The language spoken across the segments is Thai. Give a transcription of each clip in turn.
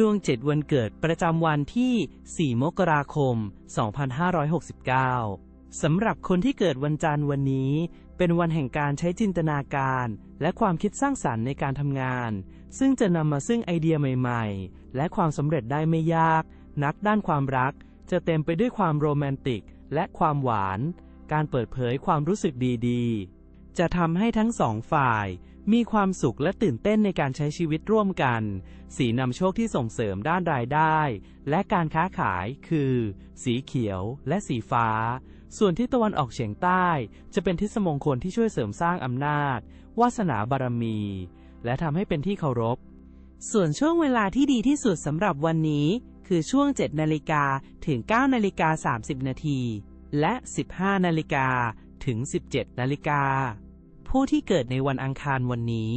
ดวง 7 วันเกิดประจำวันที่ 4 มกราคม 2569 สำหรับคนที่เกิดวันจันทร์วันนี้ เป็นวันแห่งการใช้จินตนาการ และความคิดสร้างสรรค์ในการทำงาน ซึ่งจะนำมาซึ่งไอเดียใหม่ ๆ และความสำเร็จได้ไม่ยาก นักด้านความรัก จะเต็มไปด้วยความโรแมนติก และความหวาน การเปิดเผยความรู้สึกดีๆ จะทำให้ทั้งสองฝ่าย มีความสุขและตื่นเต้นในการใช้ชีวิตร่วมกัน สีนำโชคที่ส่งเสริมด้านรายได้ และการค้าขายคือ สีเขียวและสีฟ้า ส่วนที่ตะวันออกเฉียงใต้ จะเป็นทิศมงคลที่ช่วยเสริมสร้างอำนาจ วาสนาบารมี และทำให้เป็นที่เคารพ ส่วนช่วงเวลาที่ดีที่สุดสำหรับวันนี้ คือช่วง 7 นาฬิกาถึง 9 นาฬิกา 30 นาที และ 15 นาฬิกาถึง 17 นาฬิกา ผู้ที่เกิดในวันอังคารวันนี้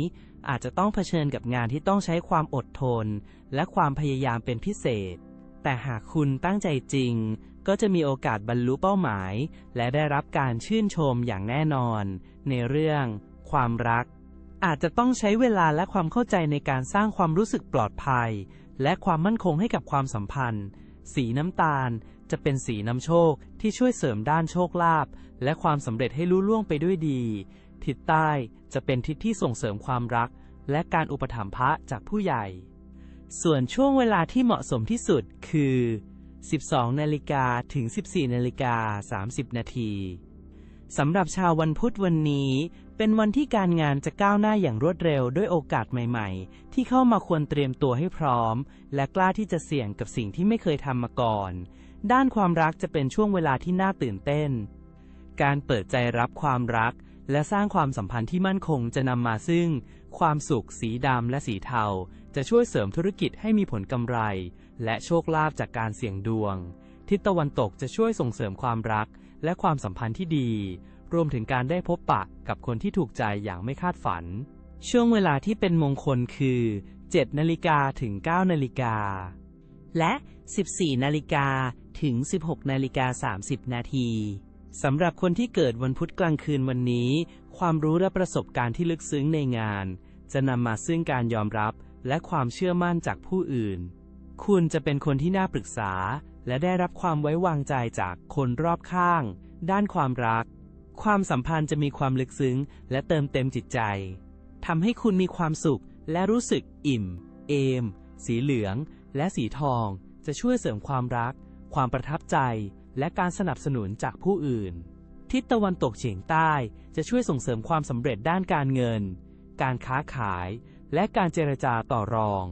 อาจจะต้องเผชิญกับงานที่ต้องใช้ความอดทน และความพยายามเป็นพิเศษ แต่หากคุณตั้งใจจริง ก็จะมีโอกาสบรรลุเป้าหมาย และได้รับการชื่นชมอย่างแน่นอน ในเรื่อง ความรัก อาจจะต้องใช้เวลาและความเข้าใจในการสร้างความรู้สึกปลอดภัย และความมั่นคงให้กับความสัมพันธ์ สีน้ำตาลจะเป็นสีนำโชคที่ช่วยเสริมด้านโชคลาภและความสำเร็จให้ลุล่วงไปด้วยดี ทิศใต้จะเป็นทิศที่ส่งเสริมความรัก และการอุปถัมภะจากผู้ใหญ่ ส่วนช่วงเวลาที่เหมาะสมที่สุดคือ 12 นาฬิกาถึง 14 นาฬิกา 30 นาทีสำหรับชาววันพุธวันนี้ เป็นวันที่การงานจะก้าวหน้าอย่างรวดเร็วด้วยโอกาสใหม่ ๆ ที่เข้ามาควรเตรียมตัวให้พร้อม และกล้าที่จะเสี่ยงกับสิ่งที่ไม่เคยทำมาก่อน ด้านความรักจะเป็นช่วงเวลาที่น่าตื่นเต้น การเปิดใจรับความรัก และสร้างความสัมพันธ์ที่มั่นคงจะนำมาซึ่ง ความสุขสีดำและสีเทา จะช่วยเสริมธุรกิจให้มีผลกำไร และโชคลาภจากการเสี่ยงดวง ทิศตะวันตกจะช่วยส่งเสริมความรัก และความสัมพันธ์ที่ดี รวมถึงการได้พบปะกับคนที่ถูกใจอย่างไม่คาดฝัน ช่วงเวลาที่เป็นมงคลคือ 7 นาฬิกาถึง 9 นาฬิกา และ 14 นาฬิกาถึง 16 นาฬิกา 30 นาที สำหรับคนที่เกิดวันพุธกลางคืนวันนี้ ความรู้และประสบการณ์ที่ลึกซึ้งในงาน จะนำมาซึ่งการยอมรับและความเชื่อมั่นจากผู้อื่น คุณจะเป็นคนที่น่าปรึกษา และได้รับความไว้วางใจจากคนรอบข้าง ด้านความรัก ความสัมพันธ์จะมีความลึกซึ้ง และเติมเต็มจิตใจทำให้คุณมีความสุข และรู้สึกอิ่ม เอม สีเหลือง และสีทอง จะช่วยเสริมความรัก ความประทับใจ และการสนับสนุนจากผู้อื่น ทิศตะวันตกเฉียงใต้จะช่วยส่งเสริมความสำเร็จด้านการเงิน การค้าขาย และการเจรจาต่อรอง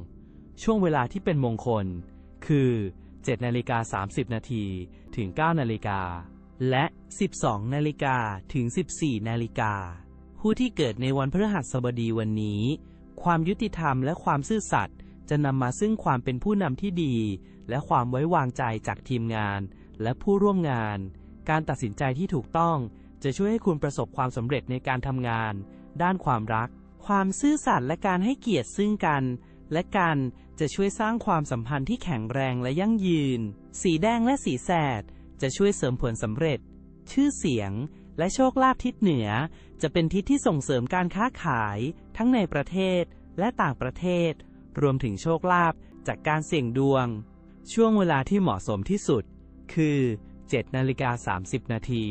ช่วงเวลาที่เป็นมงคล คือ 7นาฬิกา30 นาทีถึง 9 นาฬิกา และ 12 นาฬิกาถึง 14 นาฬิกา ผู้ที่เกิดในวันพฤหัสบดีวันนี้ ความยุติธรรมและความซื่อสัตย์จะนำมาซึ่งความเป็นผู้นำที่ดี และความไว้วางใจจากทีมงาน และผู้ร่วมงาน การตัดสินใจที่ถูกต้อง จะช่วยให้คุณประสบความสำเร็จในการทำงาน ด้านความรัก ความซื่อสัตย์และการให้เกียรติซึ่งกัน และกันจะช่วยสร้างความสัมพันธ์ที่แข็งแรงและยั่งยืน สีแดงและสีแสด จะช่วยเสริมผลสำเร็จ ชื่อเสียง และโชคลาภทิศเหนือ จะเป็นทิศที่ส่งเสริมการค้าขาย ทั้งในประเทศและต่างประเทศ รวมถึงโชคลาภจากการเสี่ยงดวง ช่วงเวลาที่เหมาะสมที่สุด คือ 7 นาฬิกา 30 นาที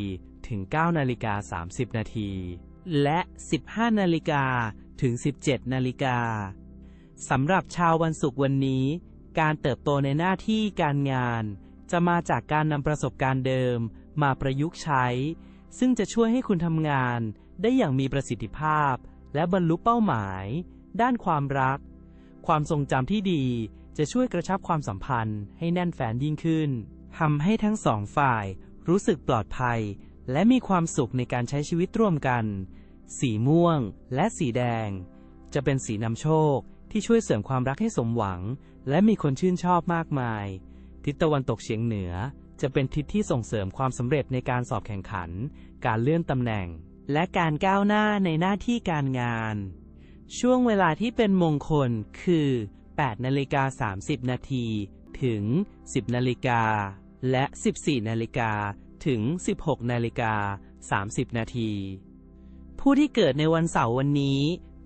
ถึง 9 นาฬิกา 30 นาที และ 15 นาฬิกาถึง 17 นาฬิกาสำหรับชาววันศุกร์วันนี้ การเติบโตในหน้าที่การงาน จะมาจากการนำประสบการณ์เดิมมาประยุกต์ใช้ ซึ่งจะช่วยให้คุณทำงานได้อย่างมีประสิทธิภาพ และบรรลุเป้าหมาย ด้านความรัก ความทรงจำที่ดีจะช่วยกระชับความสัมพันธ์ให้แน่นแฟนยิ่งขึ้น ทำให้ทั้งสองฝ่ายรู้สึกปลอดภัย และมีความสุขในการใช้ชีวิตร่วมกัน สีม่วงและสีแดง จะเป็นสีนำโชคที่ช่วยเสริมความรักให้สมหวัง และมีคนชื่นชอบมากมาย ทิศตะวันตกเฉียงเหนือ จะเป็นทิศที่ส่งเสริมความสำเร็จในการสอบแข่งขัน การเลื่อนตำแหน่ง และการก้าวหน้าในหน้าที่การงาน ช่วงเวลาที่เป็นมงคลคือ8นาฬิกา30 นาทีถึง 10นาฬิกา และ 14 นาฬิกา ถึง 16 นาฬิกา 30 นาที ผู้ที่เกิดในวันเสาร์วันนี้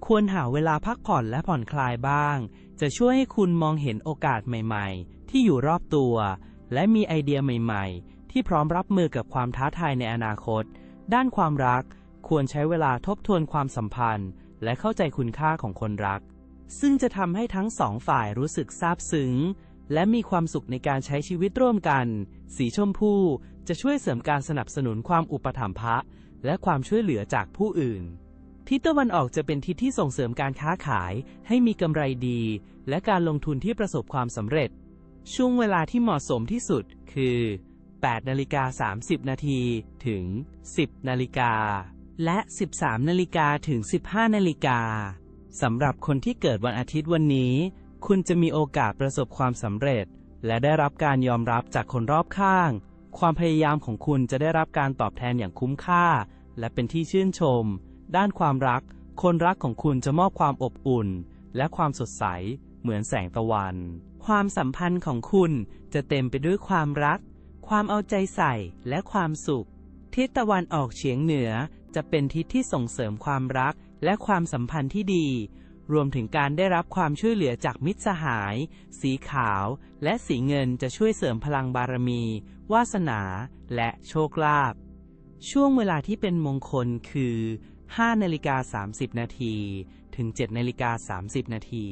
ควรหาเวลาพักผ่อนและผ่อนคลายบ้าง จะช่วยให้คุณมองเห็นโอกาสใหม่ๆ ที่อยู่รอบตัว และมีไอเดียใหม่ๆ ที่พร้อมรับมือกับความท้าทายในอนาคต ด้านความรัก ควรใช้เวลาทบทวนความสัมพันธ์ และเข้าใจคุณค่าของคนรัก ซึ่งจะทำให้ทั้งสองฝ่ายรู้สึกซาบซึ้ง และมีความสุขในการใช้ชีวิตร่วมกัน สีชมพูจะช่วยเสริมการสนับสนุนความอุปถัมภะและความช่วยเหลือจากผู้อื่น ทิศตะวันออกจะเป็นทิศที่ส่งเสริมการค้าขาย ให้มีกำไรดี และการลงทุนที่ประสบความสำเร็จ ช่วงเวลาที่เหมาะสมที่สุดคือ 8นาฬิกา30 นาทีถึง 10นาฬิกาและ 13นาฬิกาถึง 15นาฬิกาสำหรับคนที่เกิดวันอาทิตย์วันนี้ คุณจะมีโอกาสประสบความสำเร็จ และได้รับการยอมรับจากคนรอบข้าง ความพยายามของคุณจะได้รับการตอบแทนอย่างคุ้มค่า และเป็นที่ชื่นชม ด้านความรัก คนรักของคุณจะมอบความอบอุ่น และความสดใส เหมือนแสงตะวัน ความสัมพันธ์ของคุณจะเต็มไปด้วยความรัก ความเอาใจใส่และความสุข ทิศตะวันออกเฉียงเหนือจะเป็นทิศที่ส่งเสริมความรักและความสัมพันธ์ที่ดี รวมถึงการได้รับความช่วยเหลือจากมิตรสหาย สีขาว และสีเงินจะช่วยเสริมพลังบารมี วาสนา และโชคลาภ ช่วงเวลาที่เป็นมงคลคือ 5นาฬิกา30 นาที ถึง 7นาฬิกา30 นาที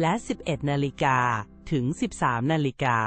และ 11นาฬิกาถึง 13นาฬิกา